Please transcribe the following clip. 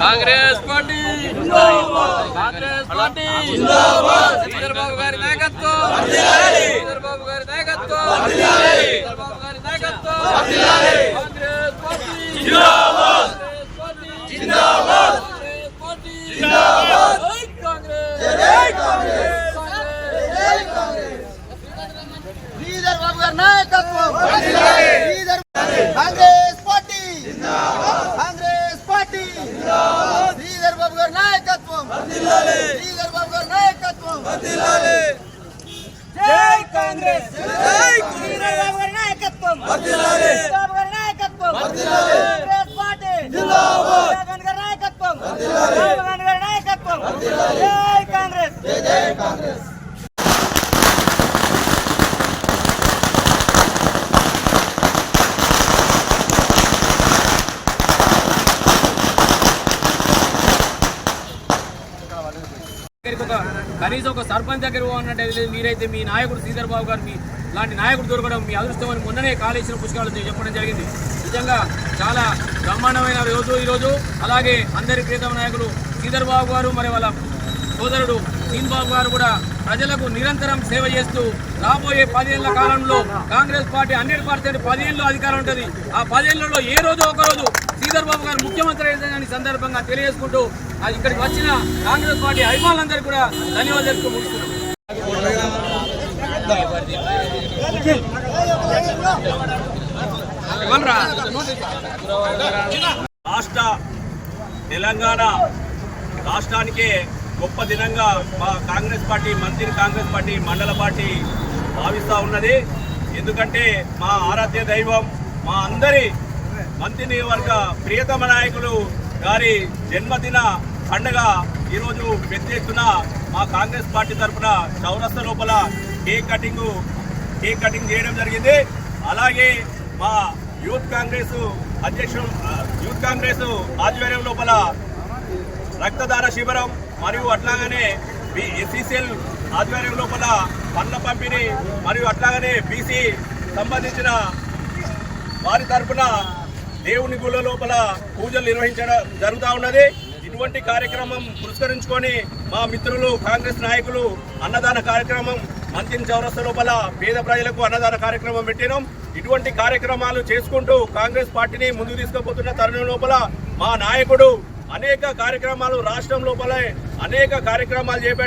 Congress party Congress party Chandrababu గారి నాయకత్వం. చంద్రబాబు గారి నాయకత్వం. చంద్రబాబు గారి నాయకత్వం. కాంగ్రెస్ పార్టీ. జిందాబాద్ జిందాబాద్ పార్టీ జిందాబాద్ కాంగ్రెస్ జై కాంగ్రెస్ జై కాంగ్రెస్ శ్రీధర్ బాబు గారి నాయకత్వం శ్రీధర్ కాంగ్రెస్ పార్టీ కాంగ్రెస్ పార్టీ శ్రీధర్ బాబు గారి నాయకత్వం శ్రీధర్ బాబు గారి నాయకత్వం జై కాంగ్రెస్. జై గారి నాయకత్వం. నాయకత్వం. కాంగ్రెస్ నాయకత్వం. నాయకత్వం. జై కాంగ్రెస్. జై కాంగ్రెస్. ఒక కనీసం ఒక సర్పంచ్ దగ్గర ఉన్నట్టు మీరైతే మీ నాయకుడు శ్రీధర్ బాబు గారు మీ లాంటి నాయకుడు దొరకడం మీ అదృష్టం అని మొన్ననే కాళేశ్వర పుష్కరాలు చెప్పడం జరిగింది. నిజంగా చాలా బ్రహ్మాండమైన రోజు ఈరోజు. అలాగే అందరి ప్రియతమ నాయకుడు శ్రీధర్ బాబు గారు మరి వాళ్ళ సోదరుడు సీన్ బాబు గారు కూడా ప్రజలకు నిరంతరం సేవ చేస్తూ రాబోయే పదేళ్ళ కాలంలో కాంగ్రెస్ పార్టీ హండ్రెడ్ పర్సెంట్ పదేళ్ళు అధికారం ఉంటుంది. ఆ పదేళ్ళలో ఏ రోజు ఒక రోజు శ్రీధర్ బాబు గారు ముఖ్యమంత్రి అయ్యేదని సందర్భంగా తెలియజేసుకుంటూ ఇక్కడికి వచ్చిన కాంగ్రెస్ పార్టీ అభిమానులందరూ కూడా ధన్యవాదాలు తెలుపుతూ ముగిస్తున్నాం రాష్ట్ర తెలంగాణ రాష్ట్రానికే గొప్ప దినంగా మా కాంగ్రెస్ పార్టీ మంత్రి కాంగ్రెస్ పార్టీ మండల పార్టీ భావిస్తూ ఉన్నది. ఎందుకంటే మా ఆరాధ్య దైవం మా అందరి మంత్రి నియోజకవర్గ ప్రియతమ నాయకులు గారి జన్మదిన పండగ ఈరోజు పెద్ద ఎత్తున మా కాంగ్రెస్ పార్టీ తరఫున చౌరస్త లోపల కేక్ కటింగ్ కేక్ కటింగ్ చేయడం జరిగింది. అలాగే మా యూత్ కాంగ్రెస్ అధ్యక్షుడు యూత్ కాంగ్రెస్ ఆధ్వర్యం లోపల రక్తదాన శిబిరం మరియు అట్లాగనే ఎస్సీసీఎల్ ఆధ్వర్యం లోపల పండ్ల పంపిణీ మరియు అట్లాగనే బీసీ సంబంధించిన వారి తరపున దేవుని గుళ్ళ లోపల పూజలు నిర్వహించడం జరుగుతూ ఉన్నది. ఇటువంటి కార్యక్రమం పురస్కరించుకొని మా మిత్రులు కాంగ్రెస్ నాయకులు అన్నదాన కార్యక్రమం మంత్రి చౌరస్త లోపల పేద ప్రజలకు అన్నదాన కార్యక్రమం పెట్టినాం. ఇటువంటి కార్యక్రమాలు చేసుకుంటూ కాంగ్రెస్ పార్టీని ముందుకు తీసుకుపోతున్న తరుణం లోపల మా నాయకుడు అనేక కార్యక్రమాలు రాష్ట్రం లోపలే అనేక కార్యక్రమాలు చేపట్టి